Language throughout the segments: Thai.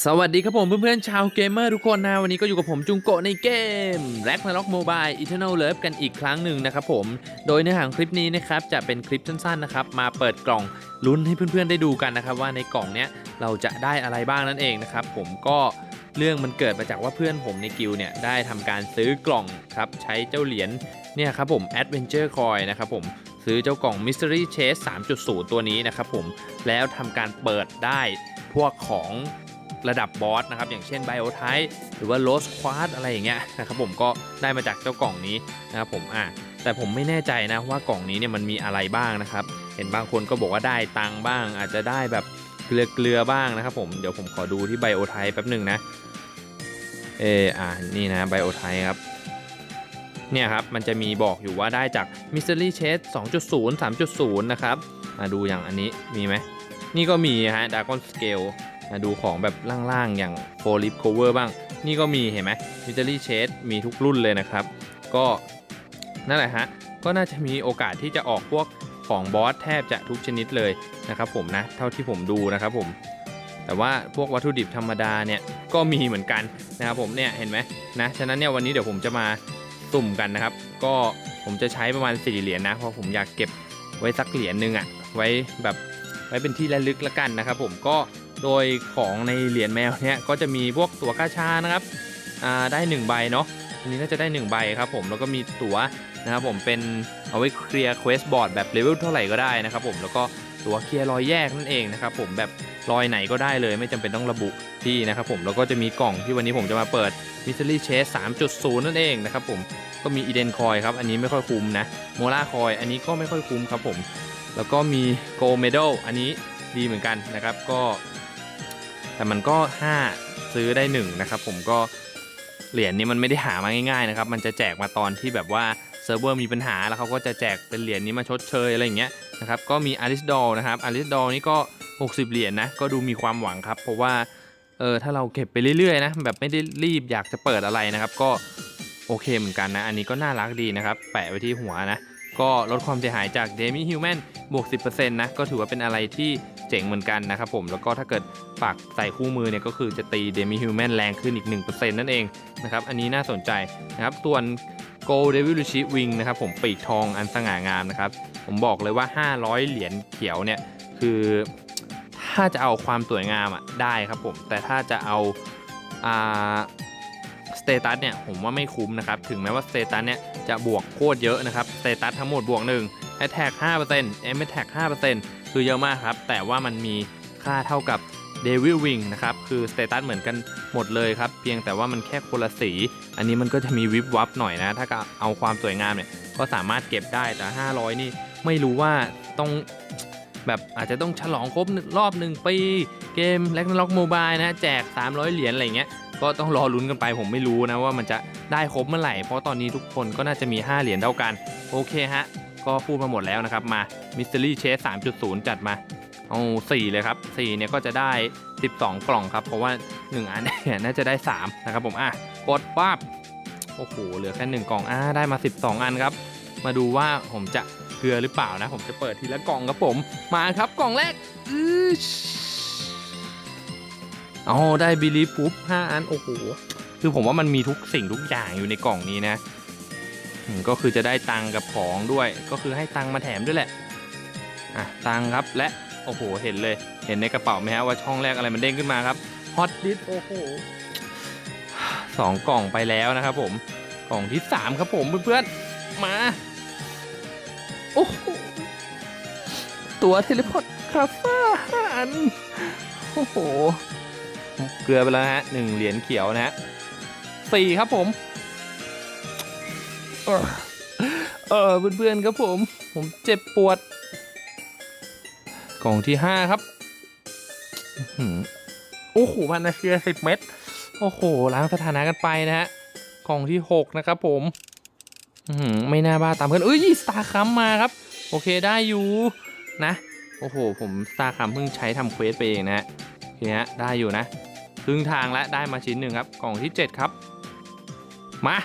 สวัสดีครับผมเพื่อนๆชาวเกมเมอร์ทุกคนนะวันนี้ก็อยู่กับผมจุงโกะในเกม r a g n a r o k Mobile Eternal Love กันอีกครั้งหนึ่งนะครับผม โดยเนื้อหางคลิปนี้นะครับจะเป็นคลิปสั้นๆนะครับมาเปิดกล่องลุ้นให้เพื่อนๆได้ดูกันนะครับว่าในกล่องเนี้ยเราจะได้อะไรบ้างนั่นเองนะครับผมก็เรื่องมันเกิดมาจากว่าเพื่อนผมในกิลเนี่ยได้ทำการซื้อกล่องครับใช้เจ้าเหรียญเนี่ยครับผม Adventure Coin นะครับผมซื้อเจ้ากล่อง Mystery Chest 3.0 ตัวนี้นะครับผมแล้วทำการเปิดได้พวกของ ระดับบอสนะครับ อย่างเช่นไบโอไทหรือว่าโ s สคว a ดอะไรอย่างเงี้ยนะครับผมก็ได้มาจากเจ้ากล่องนี้นะครับผมอะแต่ผมไม่แน่ใจนะว่ากล่องนี้เนี่ยมันมีอะไรบ้างนะครับ เห็นบางคนก็บอกว่าได้ตังบ้าง อาจจะได้แบบเกลือเกลือๆบ้างนะครับผมเดี๋ยวผมขอดูที่ไบโอไทแป๊บหนึ่งนะเอออะนี่นะไบโอไทครับเนี่ยครับ มันจะมีบอกอยู่ว่าได้จาก Mystery Chest 2.0 3.0 นะครับ มาดูอย่างอันนี้มีไหม นี่ก็มีฮะ Dragon Scale มาดูของแบบล่างๆ อย่าง f o r Lip Cover บ้าง นี่ก็มีเห็นไหม Mystery Chest มีทุกรุ่นเลยนะครับ ก็นั่นแหละฮะ ก็น่าจะมีโอกาสที่จะออกพวกของบอสแทบจะทุกชนิดเลยนะครับผมนะ เท่าที่ผมดูนะครับผม แต่ว่าพวกวัตถุดิบธรรมดาเนี่ยก็มีเหมือนกันนะครับผมเนี่ยเห็นไหมนะ ฉะนั้นเนี่ยวันนี้เดี๋ยวผมจะมาสุ่มกันนะครับ ก็ผมจะใช้ประมาณ4เหรียญนะ เพราะผมอยากเก็บไว้สักเหรียญหนึ่งอะไว้แบบไว้เป็นที่ระลึกละกันนะครับผม ก็ โดยของในเหรียญแมวเนี่ยก็จะมีพวกตั๋วกาชานะครับอ่าได้ 1 ใบเนาะอันนี้น่าจะได้ 1 ใบครับผมแล้วก็มีตั๋วนะครับผมเป็นเอาไว้เคลียร์เควสบอร์ดแบบเลเวลเท่าไหร่ก็ได้นะครับผมแล้วก็ตั๋วเคลียร์รอยแยกนั่นเองนะครับผมแบบรอยไหนก็ได้เลย ไม่จำเป็นต้องระบุที่นะครับผมแล้วก็จะมีกล่องที่วันนี้ผมจะมาเปิด Mystery Chest 3.0 นั่นเองนะครับผมก็มีอีเดนคอยครับ อันนี้ไม่ค่อยคุ้มนะโมล่าคอยอันนี้ก็ไม่ค่อยคุ้มครับผม แล้วก็มีโกลเมดัลอันนี้ดีเหมือนกันนะครับ ก็ แต่มันก็ 5 ซื้อได้ 1 นะครับ ผมก็เหรียญนี้มันไม่ได้หามาง่ายๆนะครับ มันจะแจกมาตอนที่แบบว่าเซิร์ฟเวอร์มีปัญหาแล้วเขาก็จะแจกเป็นเหรียญนี้มาชดเชยอะไรอย่างเงี้ยนะครับ ก็มีอาริสดอลนะครับอาริสดอลนี่ก็ 60 เหรียญนะ ก็ดูมีความหวังครับ เพราะว่าเออถ้าเราเก็บไปเรื่อยๆนะแบบไม่ได้รีบอยากจะเปิดอะไรนะครับ ก็โอเคเหมือนกันนะ อันนี้ก็น่ารักดีนะครับ แปะไว้ที่หัวนะ ก็ลดความเสียหายจากเดมิฮิวแมนบวก 10%นะ ก็ถือว่าเป็นอะไรที่เจ๋งเหมือนกันนะครับผม แล้วก็ถ้าเกิดฝากใส่คู่มือเนี่ยก็คือจะตีเดมิฮิวแมนแรงขึ้นอีก 1%นั่นเองนะครับ อันนี้น่าสนใจนะครับ ส่วน Go Devil r i c h Wing นะครับผมปีกทองอันสง่างามนะครับ ผมบอกเลยว่า 500 เหรียญเขียวเนี่ยคือถ้าจะเอาความสวยงามอะได้ครับผม แต่ถ้าจะเอาอ่า เตตัสเนี่ยผมว่าไม่คุ้มนะครับ ถึงแม้ว่าสเตตัสเนี่ยจะบวกโคตรเยอะนะครับสเตตัสทั้งหมดบวก1 a t t a c k 5% m a t t a c k 5%คือเยอะมากครับ แต่ว่ามันมีค่าเท่ากับ Devil Wing นะครับคือสเตตัสเหมือนกันหมดเลยครับ เพียงแต่ว่ามันแค่คนละสี อันนี้มันก็จะมีวิบวับหน่อยนะ ถ้าเอาความสวยงามเนี่ยก็สามารถเก็บได้แต่ 500 นี่ไม่รู้ว่าต้องแบบอาจจะต้องฉลองครบรอบหนึ่งปี เกม l a g n a r o k Mobile นะแจก 300 เหรียญอะไรเงี้ยก็ต้องรอลุ้นกันไปผมไม่รู้นะว่ามันจะได้ครบเมื่อไหร่ เพราะตอนนี้ทุกคนก็น่าจะมี 5 เหรียญเท่ากัน โอเคฮะ ก็พูดมาหมดแล้วนะครับมา Mystery Chest 3.0 จัดมาเอา4เลยครับ4เนี่ยก็จะได้ 12 กล่องครับ เพราะว่า 1 อันเนี่ยน่าจะได้ 3 นะครับผมอะกดปั๊บโอ้โหเหลือแค่ 1 กล่องอ่าได้มา 12 อันครับ มาดูว่าผมจะเกลือหรือเปล่านะ ผมจะเปิดทีละกล่องครับผมมาครับกล่องแรกอือ เอาได้บิลีปุ๊บ5อันโอ้โหคือผมว่ามันมีทุกสิ่งทุกอย่างอยู่ในกล่องนี้นะก็คือจะได้ตังกับของด้วย ก็คือให้ตังมาแถมด้วยแหละอะตังครับและโอ้โหเห็นเลย เห็นในกระเป๋าไหมฮะว่าช่องแรกอะไรมันเด้งขึ้นมาครับฮอตดิสโอ้โหสองกล่องไปแล้วนะครับผมกล่องที่สามครับผมเพื่อนๆมาโอ้โหตัวเทเลพอร์ตคาฟ้าห้าอันโอ้โห เกลือไปแล้วนะฮะหนึ่งเหรียญเขียวนะฮะสี่ครับผม เออเออเพื่อนๆครับผม ผมเจ็บปวด กล่องที่ห้าครับโอ้โหพันนาเชียสิบเม็ดโอ้โหล้างสถานะกันไปนะฮะกล่องที่หกนะครับผมอื้อหือไม่น่าบ้าตามกันเอ้ยสตาร์คัมมาครับ โอเคได้อยู่นะ โอ้โห ผมสตาร์คัมเพิ่งใช้ทำเควสไปเองนะฮะ โอเคฮะได้อยู่นะ ครึ่งทางแล้วได้มาชิ้นหนึ่งครับ กล่องที่ 7 ครับ มา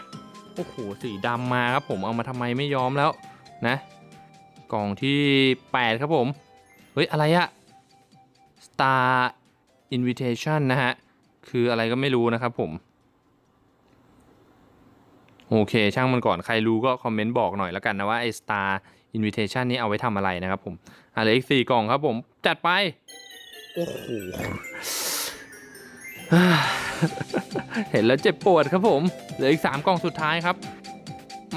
โอ้โห สีดำมาครับผมเอามาทำไมไม่ยอมแล้วนะ กล่องที่ 8 ครับผม เฮ้ย อะไรอะ Star Invitation นะฮะ คืออะไรก็ไม่รู้นะครับผม โอเค ช่างมันก่อนใครรู้ก็คอมเมนต์บอกหน่อยแล้วกันนะว่าไอ้ Star Invitation นี้เอาไว้ทำอะไรนะครับผมอะเหลืออีกสี่กล่องครับผม จัดไป โอ้โหเห็นแล้วเจ็บปวดครับผมเหลืออีกสามกล่องสุดท้ายครับ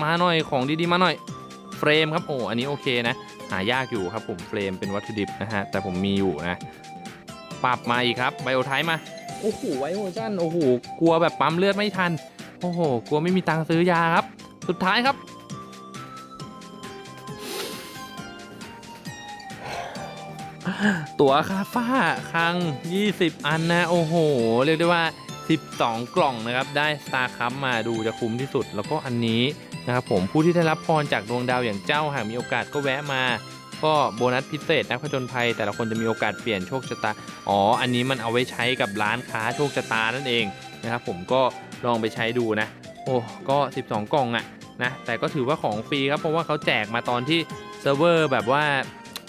มาหน่อยของดีๆมาหน่อย เฟรมครับโอ้อันนี้โอเคนะ หายากอยู่ครับผมเฟรมเป็นวัตถุดิบนะฮะแต่ผมมีอยู่นะปรับมาอีกครับไบโอไทป์มาโอ้โหไวโอจันโอ้โหกลัวแบบปั๊มเลือดไม่ทัน โอ้โหกลัวไม่มีตังค์ซื้อยาครับ สุดท้ายครับ ตั๋วคาฟ้าครั้ง20 อันนะ โอ้โห เรียกได้ว่า 12 กล่องนะครับ ได้สตาร์คัพมาดูจะคุ้มที่สุด แล้วก็อันนี้นะครับผมผู้ที่ได้รับพรจากดวงดาวอย่างเจ้าหากมีโอกาสก็แวะมา ก็โบนัสพิเศษนักผจญภัย แต่ละคนจะมีโอกาสเปลี่ยนโชคชะตา อ๋อ อันนี้มันเอาไว้ใช้กับร้านค้าโชคชะตานั่นเองนะครับผมก็ลองไปใช้ดูนะ โอ้ก็ 12 กล่องอะนะแต่ก็ถือว่าของฟรีครับเพราะว่าเขาแจกมาตอนที่เซิร์ฟเวอร์แบบว่า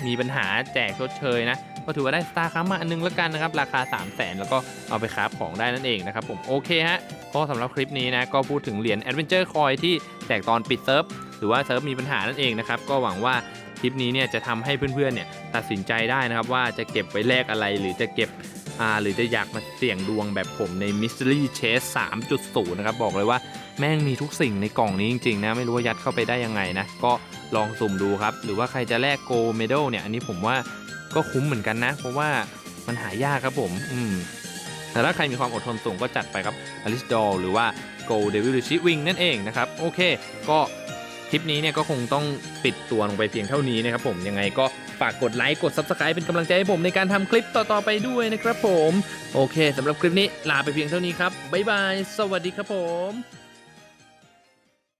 มีปัญหาแจกชดเชยนะก็ถือว่าได้สตาร์คัพมาอันนึงแล้วกันนะครับ ราคา 3 0 0แสนแล้วก็เอาไปคราฟของได้นั่นเองนะครับผมโอเคฮะก็สำหรับคลิปนี้นะก็พูดถึงเหรียญ Adventure Coin ที่แจกตอนปิดเซิร์ฟหรือว่าเซิร์ฟมีปัญหานั่นเองนะครับก็หวังว่าคลิปนี้เนี่ยจะทำให้เพื่อนๆเนี่ยตัดสินใจได้นะครับว่าจะเก็บไว้แลกอะไรหรือจะเก็บอ่าหรือจะอยากมาเสี่ยงดวงแบบผมใน Mystery Chase 3.0 นะครับ บอกเลยว่าแม่งมีทุกสิ่งในกล่องนี้จริงๆนะ ไม่รู้ว่ายัดเข้าไปได้ยังไงนะ ก็ ลองสุ่มดูครับ หรือว่าใครจะแลก Gold Medal เนี่ยอันนี้ผมว่าก็คุ้มเหมือนกันนะ เพราะว่ามันหายากครับผม อืมแต่ถ้าใครมีความอดทนสูงก็จัดไปครับ a l i c e d o l หรือว่า Gold Devil s h i Wing นั่นเองนะครับ โอเค ก็คลิปนี้เนี่ยก็คงต้องปิดตัวลงไปเพียงเท่านี้นะครับผมยังไงก็ฝากกดไลค์กด Subscribe เป็นกำลังใจให้ผมในการทำคลิปต่อ ๆ ไปด้วยนะครับผม โอเคสำหรับคลิปนี้ลาไปเพียงเท่านี้ครับ บ๊ายบาย สวัสดีครับผม